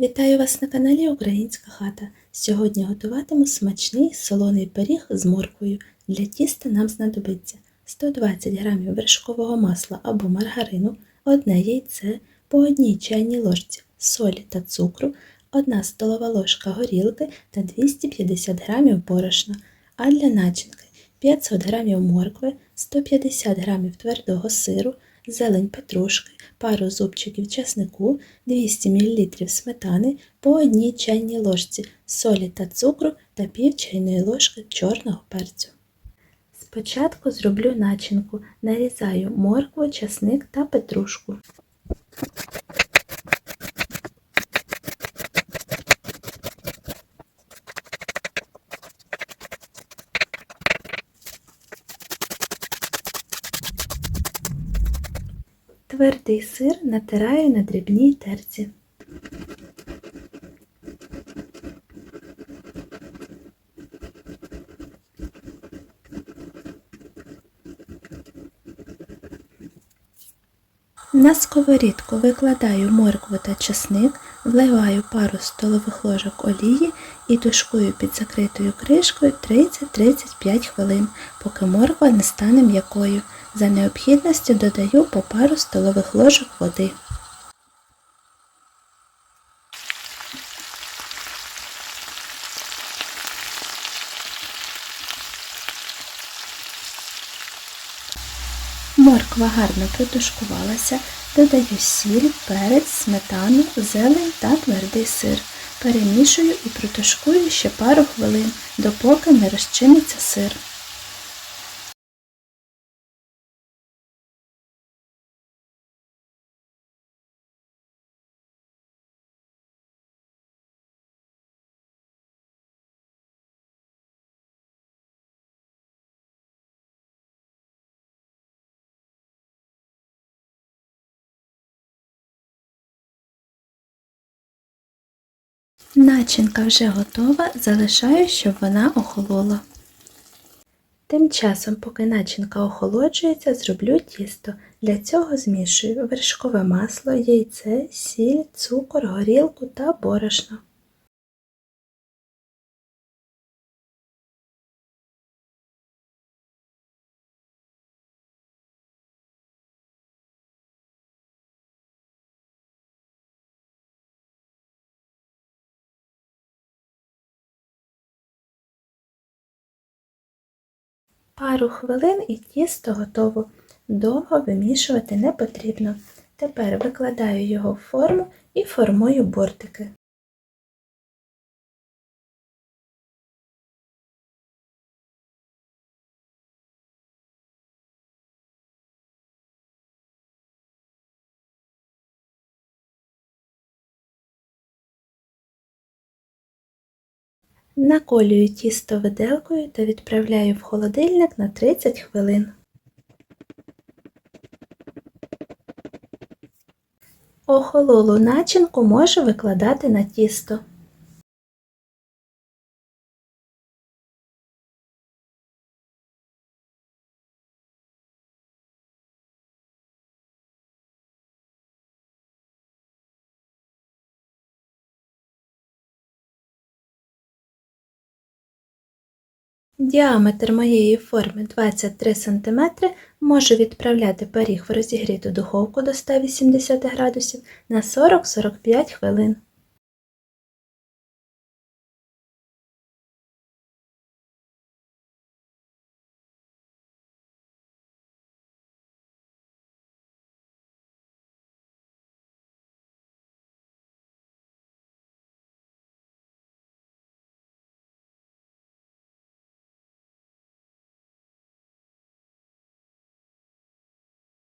Вітаю вас на каналі Українська хата. Сьогодні готуватиму смачний солоний пиріг з морквою. Для тіста нам знадобиться 120 г вершкового масла або маргарину, одне яйце, по одній чайній ложці солі та цукру, 1 столова ложка горілки та 250 г борошна, а для начинки 500 г моркви, 150 г твердого сиру, зелень петрушки, пару зубчиків часнику, 200 мл сметани, по одній чайній ложці солі та цукру та пів чайної ложки чорного перцю. Спочатку зроблю начинку, нарізаю моркву, чесник та петрушку. Твердий сир натираю на дрібній терці. На сковорідку викладаю моркву та чесник, вливаю пару столових ложок олії і тушкую під закритою кришкою 30-35 хвилин, поки морква не стане м'якою. За необхідності додаю по пару столових ложок води. Морква гарно протушкувалася, додаю сіль, перець, сметану, зелень та твердий сир. Перемішую і протушкую ще пару хвилин, допоки не розчиниться сир. Начинка вже готова, залишаю, щоб вона охолола. Тим часом, поки начинка охолоджується, зроблю тісто. Для цього змішую вершкове масло, яйце, сіль, цукор, горілку та борошно. Пару хвилин і тісто готово. Довго вимішувати не потрібно. Тепер викладаю його в форму і формую бортики. Наколюю тісто виделкою та відправляю в холодильник на 30 хвилин. Охололу начинку можу викладати на тісто. Діаметр моєї форми 23 см можу відправляти пиріг в розігріту духовку до 180 градусів на 40-45 хвилин.